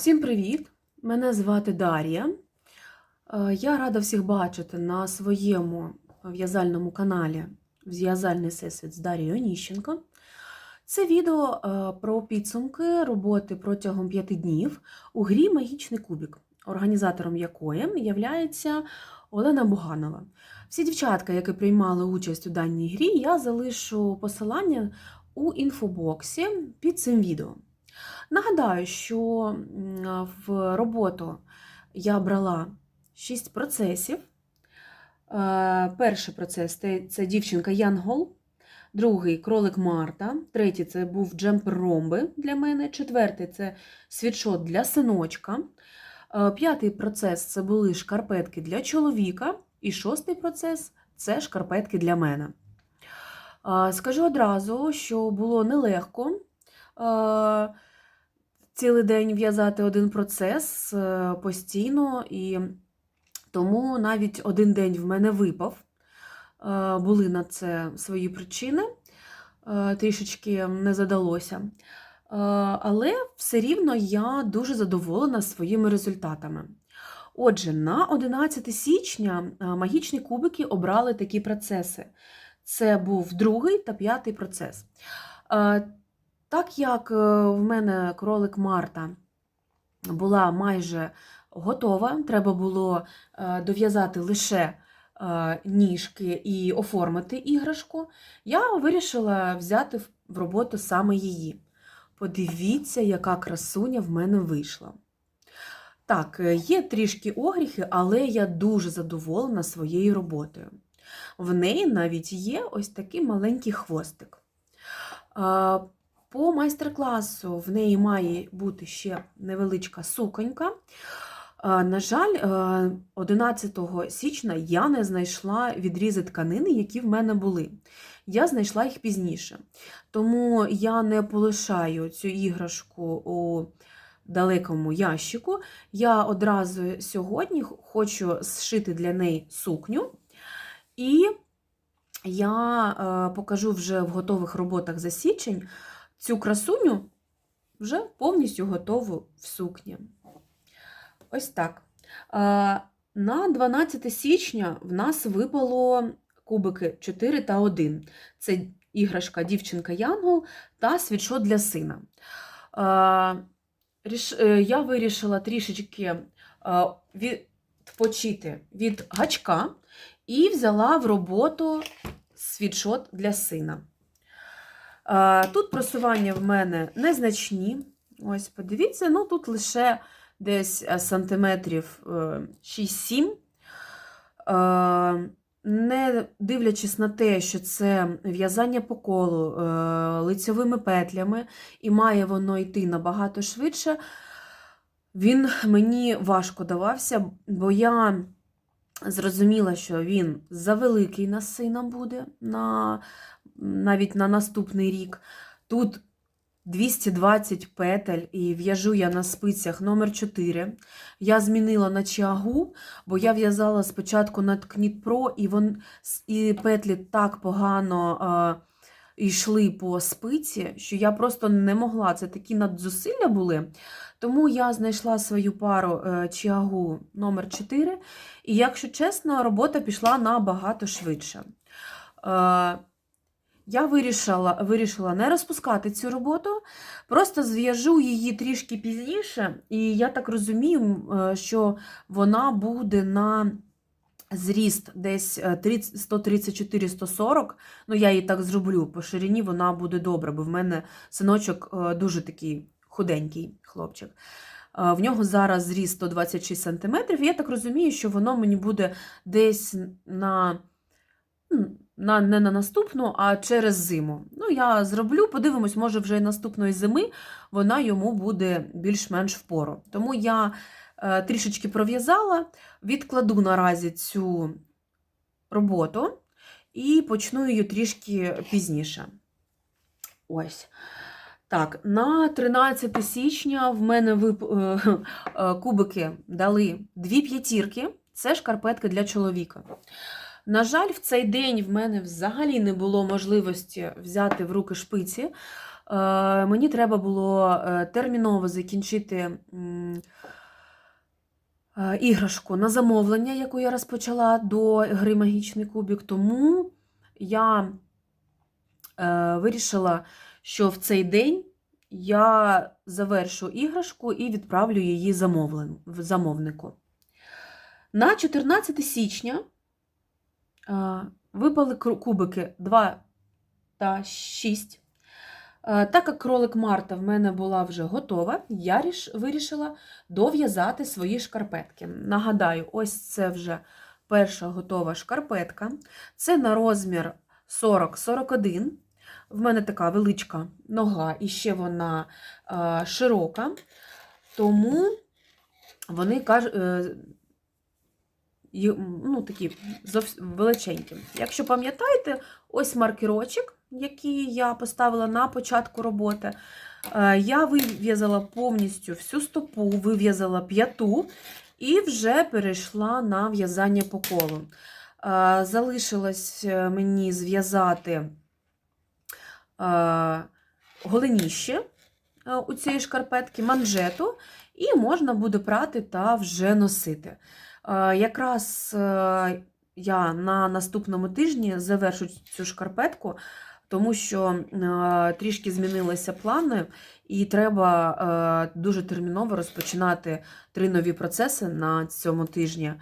Всім привіт! Мене звати Дар'я. Е, Я рада всіх бачити на своєму в'язальному каналі В'язальний всесвіт з Дар'єю Оніщенко. Це відео е, про підсумки роботи протягом п'яти днів у грі Магічний кубік, організатором якої є Олена Буганова. Всі дівчатка, які приймали участь у даній грі, я залишу посилання у інфобоксі під цим відео. Нагадаю, що в роботу я брала 6 процесів. Е, Перший процес це, дівчинка Янгол, другий кролик Марта, третій це був джемпер ромби для мене, четвертий це світшот для синочка. Е, П'ятий процес це були шкарпетки для чоловіка, і шостий процес це шкарпетки для мене. Е, Скажу одразу, що було нелегко. Цілий день в'язати один процес е, постійно, і тому навіть один день в мене випав. Е, Були на це свої причини, е, трішечки не задалося. Але все рівно я дуже задоволена своїми результатами. Отже, на 11 січня магічні кубики обрали такі процеси. Це був другий та п'ятий процес. Так як е, в мене кролик Марта була майже готова, треба було е, дов'язати лише е, ніжки і оформити іграшку, я вирішила взяти в- роботу саме її. Подивіться, яка красуня в мене вийшла. Так, є трішки огріхи, але я дуже задоволена своєю роботою. В неї навіть є ось такий маленький хвостик. По майстер-класу в неї має бути ще невеличка суконька. На жаль, е, 11 січня я не знайшла відрізи тканини, які в мене були. Я знайшла їх пізніше. Тому я не полишаю цю іграшку у далекому ящику. Я одразу сьогодні хочу зшити для неї сукню. І я е, покажу вже в готових роботах за січень цю красуню вже повністю готову в сукні. Ось так. Е, На 12 січня в нас випало кубики 4 та 1. Це іграшка дівчинка Янгол та світшот для сина. Е, е, Я вирішила трішечки відпочити від гачка і взяла в роботу світшот для сина. Тут просування в мене незначні. Ось, подивіться, ну тут лише десь е, сантиметрів е, 6-7. Е, Не дивлячись на те, що це в'язання по колу е, лицьовими петлями, і має воно йти набагато швидше, він мені важко давався, бо я зрозуміла, що він завеликий на сина буде на, навіть на наступний рік. Тут 220 петель і в'яжу я на спицях номер 4. Я змінила на чагу, бо я в'язала спочатку на Ткніт і, вон, і петлі так погано е, йшли по спиці, що я просто не могла. Це такі надзусилля були. Тому я знайшла свою пару е, чагу номер 4 і, якщо чесно, робота пішла набагато швидше. Е, я вирішила, вирішила не розпускати цю роботу, просто зв'яжу її трішки пізніше, і я так розумію, е, що вона буде на зріст десь е, 30 134-140. Ну, я її так зроблю. По ширині вона буде добра, бо в мене синочок е, дуже такий худенький хлопчик. Е, В нього зараз зріст 126 см. Я так розумію, що воно мені буде десь на, на не на наступну, а через зиму. Ну, я зроблю, подивимось, може, вже наступної зими вона йому буде більш-менш впору. Тому я е, трішечки пров'язала, відкладу наразі цю роботу і почну її трішки пізніше. Ось. Так, на 13 січня в мене вип... е, е, кубики дали дві п'ятірки. Це шкарпетки для чоловіка. На жаль, в цей день в мене взагалі не було можливості взяти в руки шпиці. Е, Мені треба було е, терміново закінчити е, іграшку на замовлення, яку я розпочала до гри Магічний кубік. Тому я вирішила, що в цей день я завершу іграшку і відправлю її замовнику. На 14 січня е, випали кубики 2 та 6. Е, Так як кролик Марта в мене була вже готова, я вирішила дов'язати свої шкарпетки. Нагадаю, ось це вже перша готова шкарпетка. Це на розмір 40-41. В мене така величка нога, і ще вона е, широка, тому вони кажуть, ну, такі величенькі. Якщо пам'ятаєте, ось маркерочок, який я поставила на початку роботи. Е, Я вив'язала повністю всю стопу, вив'язала п'яту і вже перейшла на в'язання по колу. Е, Залишилось е, мені зв'язати е, голеніще е, у цієї шкарпетки, манжету, і можна буде прати та вже носити. Е, Якраз е, я на наступному тижні завершу цю шкарпетку, тому що е, трішки змінилися плани, і треба дуже терміново розпочинати три нові процеси на цьому тижні.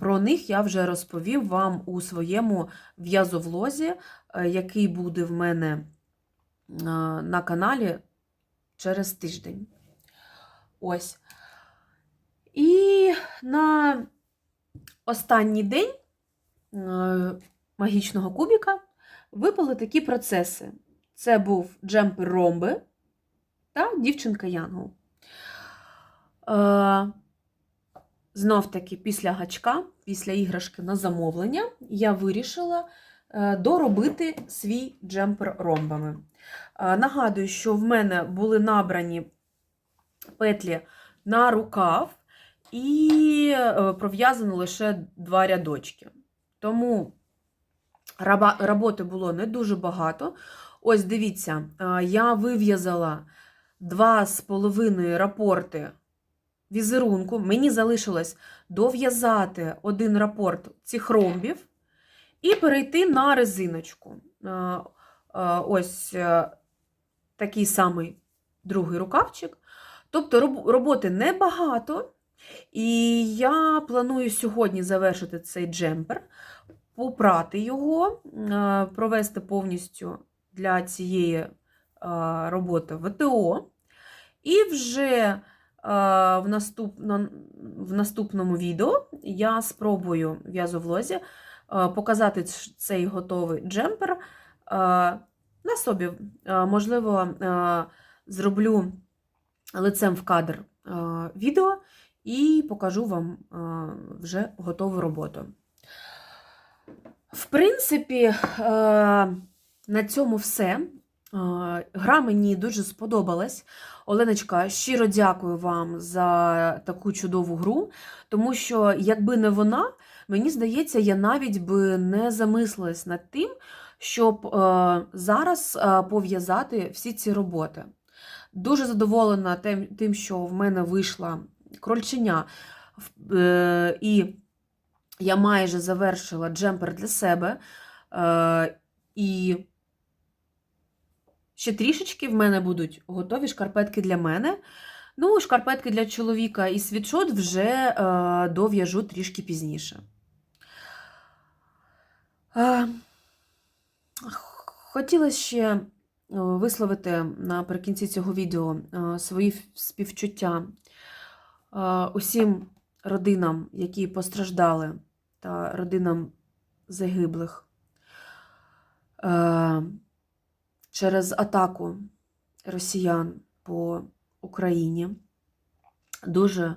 Про них я вже розповів вам у своєму в'язовлозі, який буде в мене на каналі через тиждень. Ось. І на останній день е, магічного кубіка випали такі процеси. Це був джемпер ромби та дівчинка Янгол. Е, Знов таки, після гачка, після іграшки на замовлення, я вирішила е, доробити свій джемпер ромбами. Нагадую, що в мене були набрані петлі на рукав і е, пров'язано лише два рядочки. Тому роботи було не дуже багато. Ось дивіться, е, я вив'язала два з половиною рапорти візерунку. Мені залишилось дов'язати один рапорт цих ромбів і перейти на резиночку. Е, Ось такий самий другий рукавчик. Тобто роботи небагато. І я планую сьогодні завершити цей джемпер, попрати його, е, провести повністю для цієї е, роботи ВТО. І вже е, в, наступ, в наступному відео я спробую в'язовлозі показати цей готовий джемпер на собі. Можливо, зроблю лицем в кадр відео і покажу вам вже готову роботу. В принципі, е, на цьому все. Е, Гра мені дуже сподобалась. Оленочка, щиро дякую вам за таку чудову гру, тому що, якби не вона, мені здається, я навіть би не замислилась над тим, щоб е, зараз пов'язати всі ці роботи. Дуже задоволена тим, що в мене вийшла крольченя, е, і я майже завершила джемпер для себе. Е, і ще трішечки в мене будуть готові шкарпетки для мене. Ну, шкарпетки для чоловіка і світшот вже е, дов'яжу трішки пізніше. Хотіла ще висловити наприкінці цього відео свої співчуття усім родинам, які постраждали, та родинам загиблих е, через атаку росіян по Україні. Дуже е,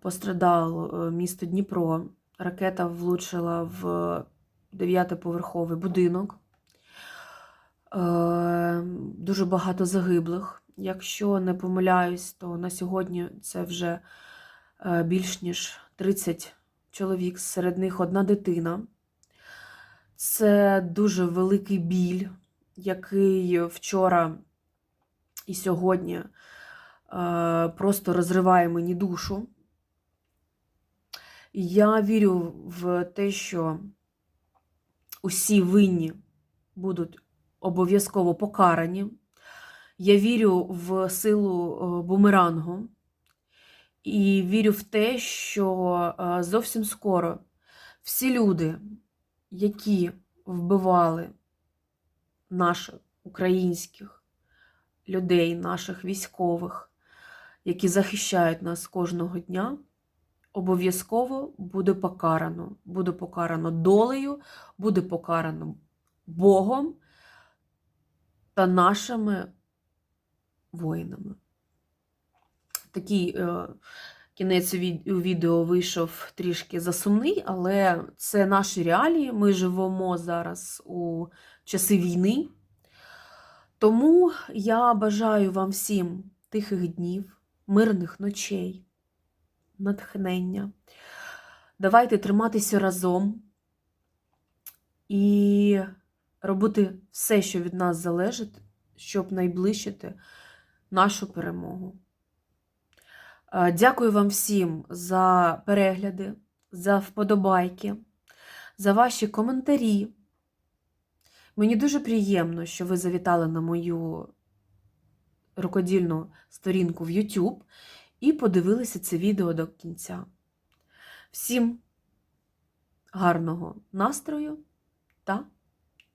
пострадало е, місто Дніпро. Ракета влучила в дев'ятиповерховий будинок. Е, Дуже багато загиблих. Якщо не помиляюсь, то на сьогодні це вже е, більш ніж 30 чоловік, серед них одна дитина. Це дуже великий біль який вчора і сьогодні е, просто розриває мені душу. Я вірю в те, що усі винні будуть обов'язково покарані. Я вірю в силу е, бумерангу і вірю в те, що е, зовсім скоро всі люди, які вбивали наших українських людей, наших військових, які захищають нас кожного дня, обов'язково буде покарано. Буде покарано долею, буде покарано Богом та нашими воїнами. Такий е, кінець відео вийшов трішки засумний, але це наші реалії. Ми живемо зараз у часи війни. Тому я бажаю вам всім тихих днів, мирних ночей, натхнення. Давайте триматися разом і робити все, що від нас залежить, щоб найближчити нашу перемогу. Е, Дякую вам всім за перегляди, за вподобайки, за ваші коментарі. Мені дуже приємно, що ви завітали на мою рукодільну сторінку в YouTube і подивилися це відео до кінця. Всім гарного настрою та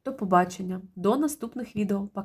до побачення, до наступних відео. Пока!